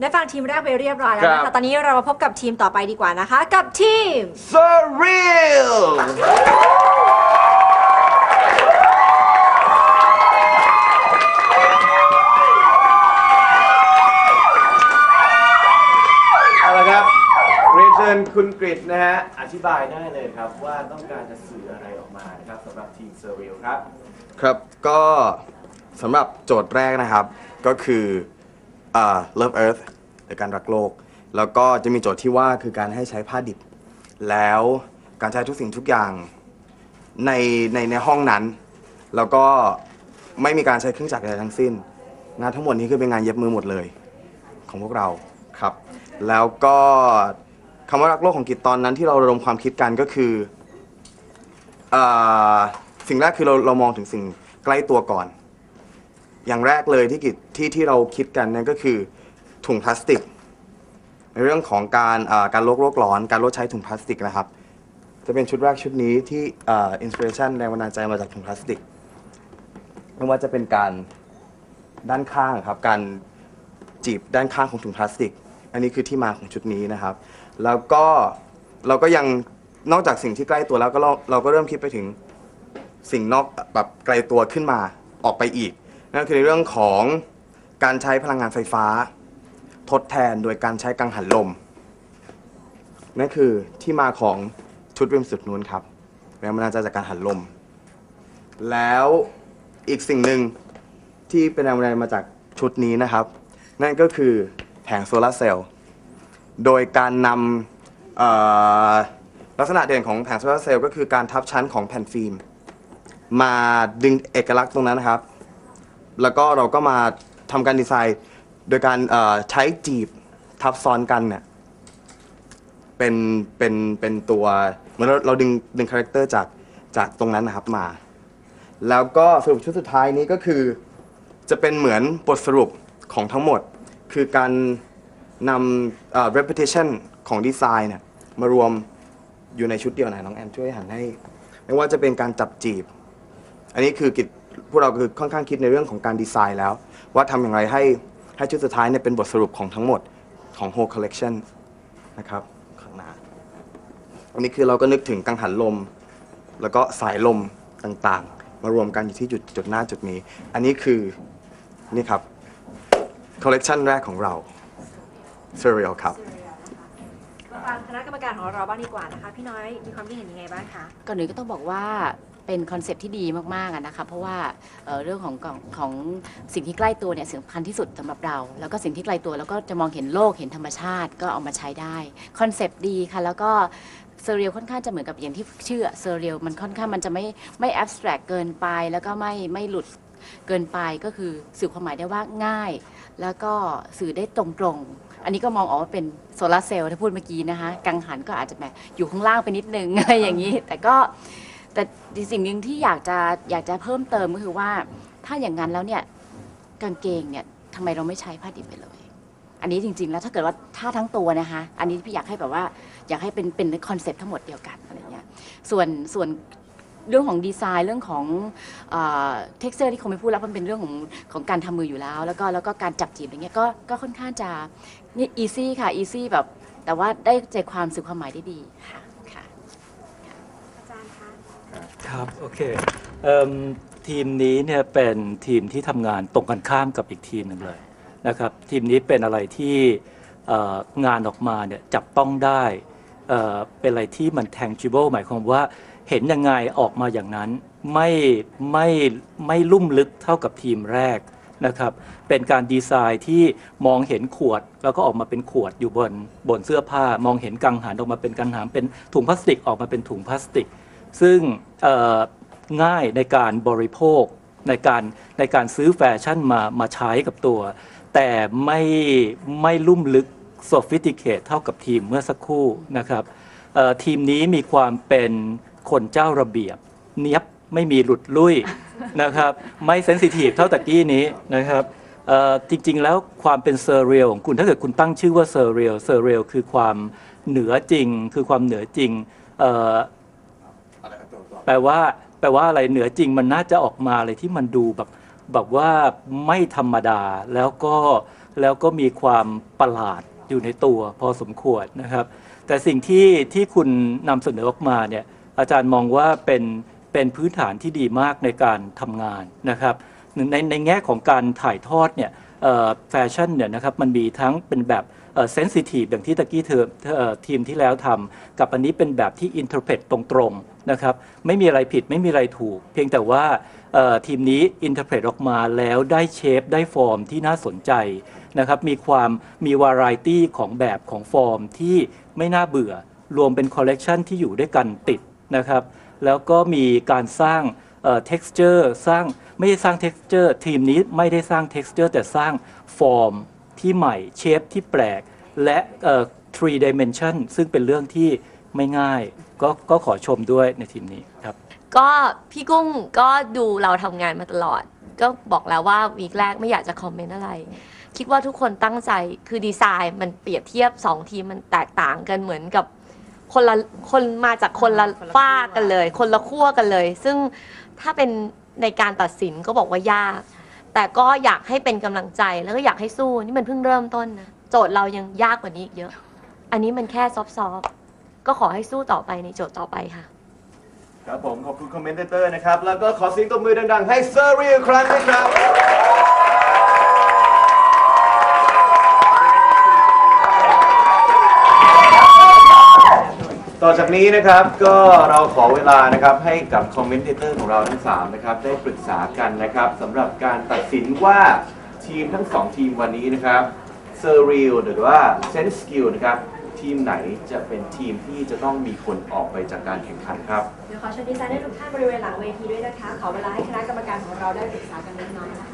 ได้ฟังทีมแรกไปเรียบร้อยแล้วนะครัคะบ ตอนนี้เรามาพบกับทีมต่อไปดีกว่านะคะ กับทีม surreal เอาละครับ เรียนเชิญคุณกริตนะฮะ อธิบายได้เลยครับว่าต้องการจะสื่ออะไรออกมานะครับสำหรับทีม surreal ครับ ครับก็สำหรับโจทย์แรกนะครับ ก็คืออ่า love earth หรือการรักโลก แล้วก็จะมีโจทย์ที่ว่าคือการให้ใช้ผ้าดิบ แล้วการใช้ทุกสิ่งทุกอย่างในในในห้องนั้น แล้วก็ไม่มีการใช้เครื่องจักรใดทั้งสิ้นงานทั้งหมดนี้คือเป็นงานเย็บมือหมดเลย ของพวกเราครับ แล้วก็คำว่ารักโลกของกิจตอนนั้นที่เราระดมความคิดกันก็คืออสิ่งแรกคือเราเรามองถึงสิ่งใกล้ตัวก่อน อย่างแรกเลยที่กิจที่ที่เราคิดกันนั่นก็คือ ถุงพลาสติก ในเรื่องของการอ่าการลดโลกร้อน การลดใช้ถุงพลาสติกนะครับ จะเป็นชุดแรกชุดนี้ที่อินสปิเรชันแรงบันดาลใจมาจากถุงพลาสติกไม่ว่าจะเป็นการด้านข้างครับ การจีบด้านข้างของถุงพลาสติก อันนี้คือที่มาของชุดนี้นะครับ แล้วก็เราก็ยังนอกจากสิ่งที่ใกล้ตัวแล้วก็เราเราก็เริ่มคิดไปถึงสิ่งนอกแบบไกลตัวขึ้นมาออกไปอีก นั่นคือในเรื่องของการใช้พลังงานไฟฟ้า ทดแทนโดยการใช้กังหันลม นั่นคือที่มาของชุดริมสุดนู้นครับแรงบันดาลใจจากการหันลม แล้วอีกสิ่งหนึ่งที่เป็นแรงบันดาลมาจากชุดนี้นะครับ นั่นก็คือแผงโซลาร์เซลล์โดยการนำลักษณะเด่นของแผงโซลาร์เซลล์ก็คือการทับชั้นของแผ่นฟิล์ม มาดึงเอกลักษณ์ตรงนั้นนะครับ แล้วก็เราก็มาทำการดีไซน์ โดยการเอ่อใช้จีบทับซ้อนกันเนี่ยเป็นเป็นเป็นตัวเหมือนเราเราดึงดึงคาแรคเตอร์จากจากตรงนั้นนะครับมา แล้วก็สรุปชุดสุดท้ายนี้ก็คือ จะเป็นเหมือนบทสรุปของทั้งหมด คือการนำเอ่อ repetition ของดีไซน์เนี่ยมารวมอยู่ในชุดเดียวไหนน้องแอมช่วยหันให้ ไม่ว่าจะเป็นการจับจีบ อันนี้คือกิจพวกเราคือค่อนข้างคิดในเรื่องของการดีไซน์แล้ว ว่าทำอย่างไรให้ ให้ชุดสุดท้ายเนี่ยเป็นบทสรุปของทั้งหมดของ whole collection นะครับข้างหน้าอันนี้คือเราก็นึกถึงกังหันลม แล้วก็สายลมต่างๆ มารวมกันอยู่ที่จุดจุดหน้าจุดนี้ อันนี้คือ นี่ครับ collection แรกของเรา Serial ครับ มาฟังคณะกรรมการของเราบ้างดีกว่านะคะ พี่น้อยมีความคิดเห็นยังไงบ้างคะ ก่อนอื่นก็ต้องบอกว่า เป็นคอนเซปที่ดีมากๆนะคะเพราะว่าเเรื่องของของของสิ่งที่ใกล้ตัวเนี่ยสำคัญที่สุดสำหรับเรา แล้วก็สิ่งที่ไกลตัวแล้วก็จะมองเห็นโลกเห็นธรรมชาติก็เอามาใช้ได้คอนเซปดีค่ะแล้วก็เซเรียลค่อนข้างจะเหมือนกับอย่างที่เชื่อเซเรียลมันค่อนข้างมันจะไม่ไม่แอบสแตรกเกินไป แล้วก็ไม่ไม่หลุดเกินไปก็คือสื่อความหมายได้ว่าง่าย แล้วก็สื่อได้ตรงๆ อันนี้ก็มองออกว่าเป็นโซลาร์เซลล์ที่พูดเมื่อกี้นะคะ กังหันก็อาจจะแบบอยู่ข้างล่างไปนิดนึงอะไรอย่างนี้ แต่ก็ แต่สิ่งหนึ่งที่อยากจะอยากจะเพิ่มเติมก็คือว่า ถ้าอย่างนั้นแล้วเนี่ยกางเกงเนี่ยทำไมเราไม่ใช้ผ้าดิบไปเลย อันนี้จริง ๆ แล้วถ้าเกิดว่าถ้าทั้งตัวนะคะ อันนี้พี่อยากให้แบบว่าอยากให้เป็นเป็นคอนเซ็ปต์ทั้งหมดเดียวกันอะไรเงี้ยส่วนส่วนเรื่องของดีไซน์เรื่องของเท็กเจอร์ที่คงไม่พูดแล้วมันเป็นเรื่องของของการทำมืออยู่แล้ว แล้วก็แล้วก็การจับจีบอะไรเงี้ยก็ก็ค่อนข้างจะนี่อีซี่ค่ะอีซี่แบบแต่ว่าได้ใจความสื่อความหมายได้ดีค่ะค่ะ อาจารย์คะ ครับโอเคเอิ่มทีมนี้เนี่ยเป็นทีมที่ทำงานตรงกันข้ามกับอีกทีมหนึ่งเลยนะครับทีมนี้เป็นอะไรที่เอ่องานออกมาเนี่ยจับต้องได้เอ่อเป็นอะไรที่มัน tangible หมายความว่าเห็นยังไงออกมาอย่างนั้นไม่ไม่ไม่ลุ่มลึกเท่ากับทีมแรกนะครับเป็นการดีไซน์ที่มองเห็นขวด แล้วก็ออกมาเป็นขวดอยู่บนบนเสื้อผ้ามองเห็นกังหันออกมาเป็นกังหันเป็นถุงพลาสติกออกมาเป็นถุงพลาสติก ซึ่งง่ายในการบริโภคในการในการซื้อแฟชั่นมามาใช้กับตัว แต่ไม่ไม่ลุ่มลึก sophisticate เท่ากับทีมเมื่อสักครู่นะครับทีมนี้มีความเป็นคนเจ้าระเบียบ เนียบไม่มีหลุดลุ่ยนะครับ ไม่เซนซิทีฟเท่าตะกี้นี้นะครับจริงๆ แล้วความเป็นเซอร์เรียลของคุณถ้าเกิดคุณตั้งชื่อว่าเซอร์เรียลเซอร์เรียลคือความเหนือจริง คือความเหนือจริง แปลว่า แปลว่าอะไรเหนือจริงมันน่าจะออกมาอะไรที่มันดูแบบแบบว่าไม่ธรรมดาแล้วก็แล้วก็มีความประหลาดอยู่ในตัวพอสมควรนะครับ แต่สิ่งที่ที่คุณนำเสนอออกมาเนี่ยอาจารย์มองว่าเป็นเป็นพื้นฐานที่ดีมากในการทำงานนะครับในในแง่ของการถ่ายทอดเนี่ยแฟชั่นเนี่ยนะครับมันมีทั้งเป็นแบบเซนซิทีฟอย่างที่ตะกี้เธอเอ่อทีมที่แล้วทำกับอันนี้เป็นแบบที่อินเทอร์เพตตรงๆ นะครับไม่มีอะไรผิดไม่มีอะไรถูก เพียงแต่ว่าทีมนี้อินเทอร์เพตออกมาแล้วได้เชฟได้ฟอร์มที่น่าสนใจนะครับมีความมีวาไรตี้ของแบบของฟอร์มที่ไม่น่าเบื่อ รวมเป็นคอลเลกชันที่อยู่ด้วยกันติดนะครับแล้วก็มีการสร้างเอ่อ texture สร้างไม่ได้สร้าง texture ทีมนี้ไม่ได้สร้าง texture แต่สร้างฟอร์มที่ใหม่เชฟที่แปลก และเอ่อ three dimension ซึ่งเป็นเรื่องที่ ไม่ง่าย ก็ก็ขอชมด้วยในทีมนี้ครับ ก็พี่กุ้งก็ดูเราทำงานมาตลอด ก็บอกแล้วว่าวีคแรกไม่อยากจะคอมเมนต์อะไร คิดว่าทุกคนตั้งใจคือดีไซน์มันเปรียบเทียบ2ทีมมันแตกต่างกันเหมือนกับคนละคนมาจากคนละฝ้ากขั้วกันเลย คนละขั้วกันเลย ซึ่งถ้าเป็นในการตัดสินก็บอกว่ายาก แต่ก็อยากให้เป็นกำลังใจแล้วก็อยากให้สู้นี่มันเพิ่งเริ่มต้นนะโจทย์เรายังยากกว่านี้อีกเยอะ อันนี้มันแค่ซอฟต์ๆ ก็ขอให้สู้ต่อไปในโจทย์ต่อไปค่ะ ครับผมขอบคุณคอมเมนเตอร์นะครับ แล้วก็ขอเสียงตบมือดังๆ ให้เซอร์รีอีกครั้งนะครับ ต่อจากนี้นะครับก็เราขอเวลานะครับให้กับคอมเมนเตอร์ของเราทั้งสามนะครับได้ปรึกษากันนะครับสำหรับการตัดสินว่าทีมทั้งสองทีมวันนี้นะครับเซอร์รีหรือว่าเซนส์กิลนะครับ ทีมไหนจะเป็นทีมที่จะต้องมีคนออกไปจากการแข่งขันครับ เดี๋ยวขอเชิญดีไซน์ได้ทุกท่านบริเวณหลังเวทีด้วยนะคะ ขอเวลาให้คณะกรรมการของเราได้ปรึกษากันเล็กน้อยนะคะ